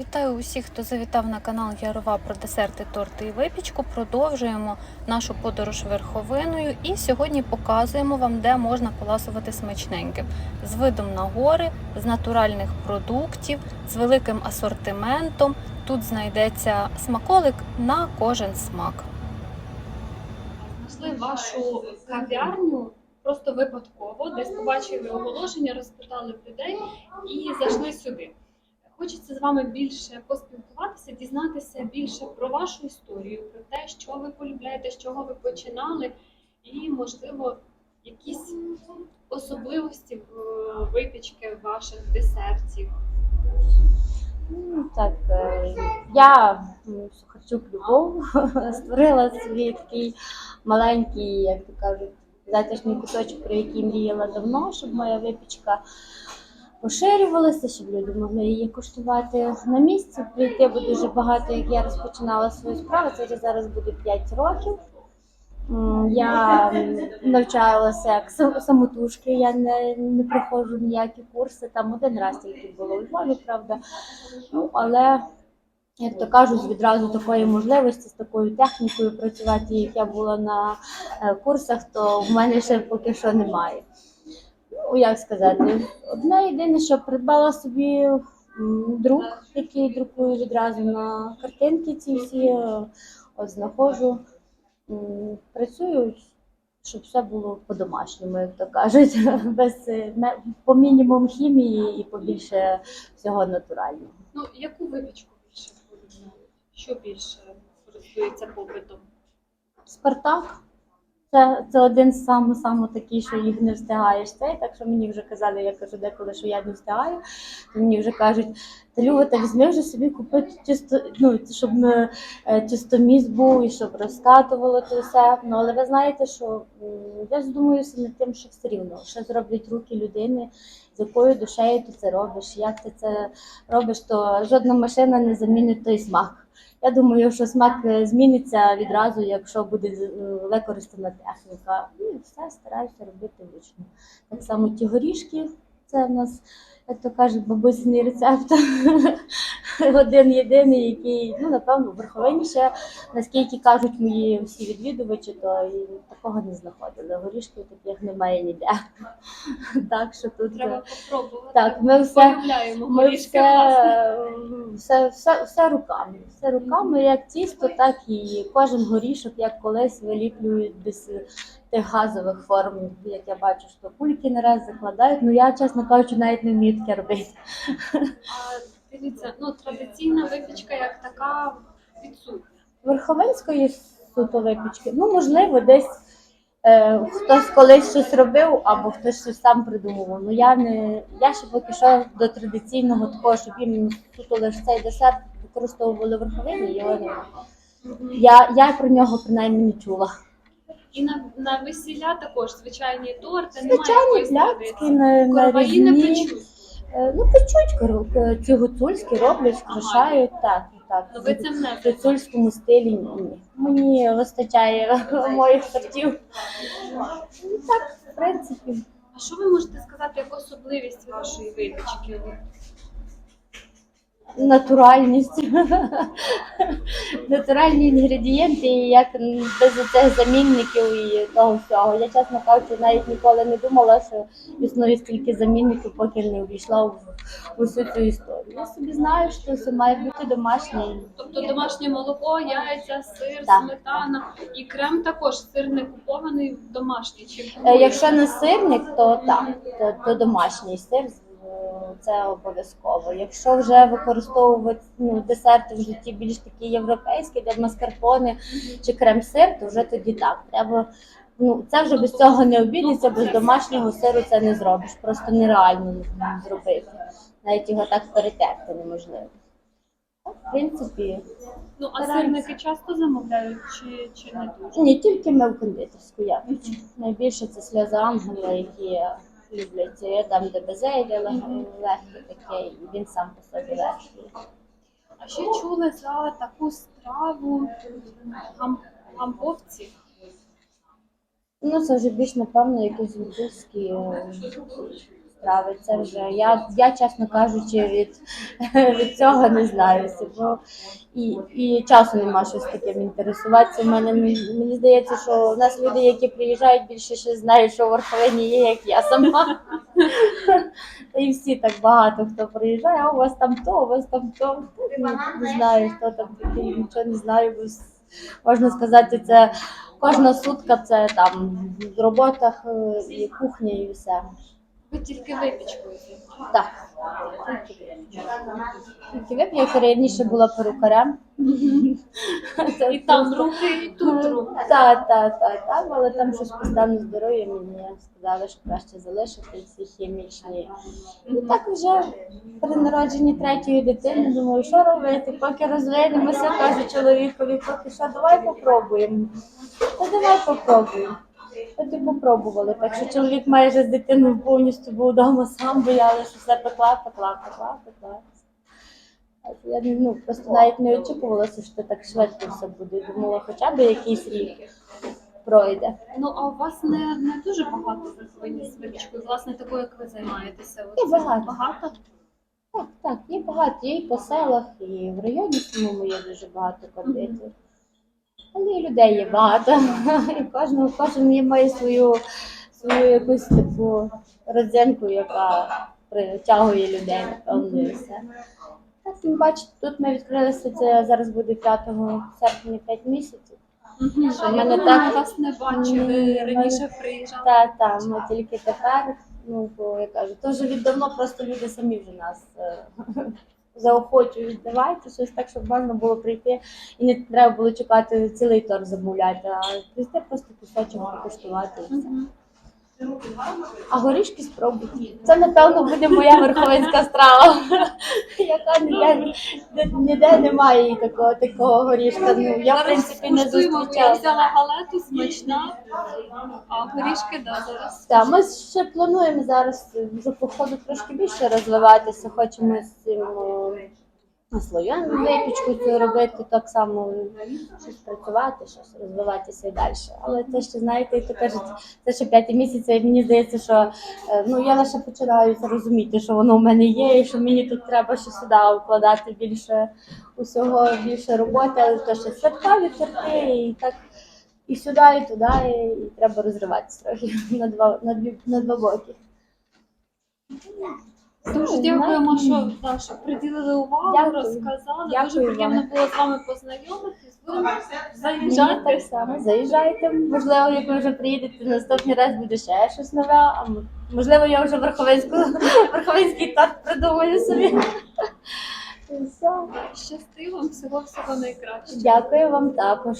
Вітаю усіх, хто завітав на канал Ярова про десерти, торти і випічку. Продовжуємо нашу подорож верховиною і сьогодні показуємо вам, де можна поласувати смачненьким з видом на гори, з натуральних продуктів, з великим асортиментом. Тут знайдеться смаколик на кожен смак. Знайшли вашу кав'ярню просто випадково, десь побачили оголошення, розпитали людей і зайшли сюди. Хочеться з вами більше поспілкуватися, дізнатися більше про вашу історію, про те, що ви полюбляєте, з чого ви починали, і, можливо, якісь особливості випічки ваших десертів. Ну, Так, е, я Сухарчук Любов створила свій такий маленький, як то кажуть, затишний куточок, про який мріяла давно, щоб моя випічка поширювалася, щоб люди могли її коштувати на місці. Прийти, бо дуже багато, як я розпочинала свою справу, це зараз буде 5 років. Я навчалася як самотужки, я не, не проходжу ніякі курси. Там один раз тільки було у Львові, правда. Ну, але, як то кажуть, відразу такої можливості з такою технікою працювати, як я була на е, курсах, то в мене ще поки що немає. Ну, як сказати, одне єдине, що придбала собі друк, який друкую відразу на картинки ці всі, е, от знаходжу. Працюю, щоб все було по-домашньому, як то кажуть, без е, по мінімум хімії і побільше всього натурального. Ну, яку випічку більше полюбляєте? Що більше користується попитом? Спартак. Це, це один з саме саме такий, що їх не встигаєш. Цей, так що мені вже казали, я кажу деколи, що я не встигаю. То мені вже кажуть, та Люба, так візьми вже собі купити чисто, ну, щоб е, е, чистоміс був і щоб розкатувало то все. Ну, але ви знаєте, що я задумуюся над тим, що все рівно, що зроблять руки людини, з якою душею ти це робиш, як ти це робиш, то жодна машина не замінить той смак. Я думаю, що смак е, зміниться відразу, якщо буде е, використана техніка. Ну і все стараюся робити вручну. Так само ті горішки, це в нас, то кажуть, бабусиний рецепт. Один єдиний, який, ну, напевно, в верховині ще, наскільки кажуть мої всі відвідувачі, то і такого не знаходили. Горішків таких немає ніде. Так що тут. е, Треба попробувати. Так, ми все. Ми горішки, все, все, все, все руками. Все руками, як тісто, так і кожен горішок, як колись виліплюють без тих газових форм, як я бачу, що кульки не раз закладають. Ну я, чесно кажучи, навіть не вмію таке робити. А дивіться, ну традиційна випічка як така відсутня. Верховенської суто випічки, ну можливо, десь. Е, хтось колись щось робив, або хтось щось сам придумував. Ну я не я ще поки що до традиційного такого, щоб іменно суто лише цей десерт використовували в верховині, його немає. Я, я про нього принаймні не чула. І на, на весілля також звичайні торти, Звичайні пляцки на, на Короваї не різні. Е, Ну, печуть коров- е, ці гуцульські роблять, вкрашають, так, так. Ну ви не В гуцульському стилі ні. Мені вистачає моїх тортів. Ну, Так, в принципі. А що ви можете сказати як особливість вашої випічки? Натуральність. Натуральні інгредієнти, і як без цих замінників і того всього. Я чесно кажучи, навіть ніколи не думала, що існує стільки замінників, поки не увійшла в в усю цю історію. Я собі знаю, що все має бути домашнє. Тобто домашнє молоко, яйця, сир, Так. сметана і крем також сир не купований домашній чи Е. Якщо не сирник, то так, то, то домашній сир. Це обов'язково. Якщо вже використовувати ну, десерти вже ті більш такі європейські, де маскарпоне чи крем-сир, то вже тоді так. Треба ну це вже без цього не обійдеться, без домашнього сиру це не зробиш. Просто нереально зробити. Навіть його так перетерти неможливо. В принципі, Ну а Стараємося. сирники часто замовляють чи, чи не дуже? ні, тільки ми в кондитерську яблучку. Найбільше це сльози ангела, які люблять Я там, де безелі легкий таке, і він сам по собі легкий. А ще чули за таку страву гам, гамповці. Ну, це вже більш, напевно, якісь гуцульські е, страви. Це вже я, я чесно кажучи, від, від цього не знаюся. Бо і, і часу нема щось таким інтересуватися. У мене мені здається, що в нас люди, які приїжджають, більше ще знають, що в Верховині є, як я сама. Та і всі так багато хто приїжджає, а у вас там то, у вас там то. Не знаю, хто там такий, нічого не знаю. Бо можна сказати, це кожна сутка це там в роботах е, і кухня, і все. Ви тільки випічкою? Так. Тільки вип, я раніше була перукарем. І там руки, і тут руки. Так, так, так, так, але там щось по стану здоров'я мені сказали, що краще залишити ці хімічні. І так вже при народженні третьої дитини думаю, що робити, поки розвинемося, каже чоловікові, поки що, давай попробуємо. Та давай попробуємо. От і попробували. Так що чоловік майже з дитиною повністю був вдома сам, боялися, що все пекла, пекла, пекла, пекла. Я ну, просто навіть не очікувалася, що так швидко все буде. Думала, хоча б якийсь рік пройде. Ну а у вас не, не дуже багато виховані з випічкою, власне, такою, як ви займаєтеся. Є багато. Багато? Так, так, є багато, є і по селах, і в районі самому є дуже багато кондитерів. Людей є багато. І кожен, кожен має свою, свою якусь таку родзинку, яка притягує людей, напевно, і все. Так, ви бачите, тут ми відкрилися, це зараз буде 5 серпня 5 місяців. Що в в мене так- вас не бачили, раніше приїжджали. Та, та, ми тільки тепер, ну, бо я кажу, то вже віддавно просто люди самі вже нас е, заохочують, давайте щось так, щоб можна було прийти і не треба було чекати цілий торт замовляти, а прийти просто кусочок покуштувати і все. А горішки спробуйте. Це, напевно, буде моя верховинська страва, яка ніде, ніде, немає такого, такого горішка. Ну, я, в принципі, не скуштуємо, Я зустрічала. взяла галету, смачна, а горішки, да, зараз. Так, ми ще плануємо зараз вже по ходу трошки більше розвиватися. Хочемо з цим е, слоєною випічку цю робити, так само щось працювати, щось розвиватися і далі. Але це ще знаєте, то кажуть, це ще п'ятий місяць, і мені здається, що е, ну я лише починаю це розуміти, що воно в мене є, і що мені тут треба ще сюди вкладати більше усього, більше роботи, але то ще святкові торти і так. І сюди, і туди, і треба розриватися трохи на два, на дві, на два боки. Дуже Ну, дякуємо, що, да, що приділили увагу, Дякую. розказали. Дякую Дуже приємно вам. було з вами познайомитись. Ви Мені так само. Заїжджайте. Можливо, як ви вже приїдете наступний раз, буде ще щось нове, а можливо, я вже верховинську, верховинський торт придумаю собі. Все. Щасти вам, всього всього найкращого. Дякую вам також.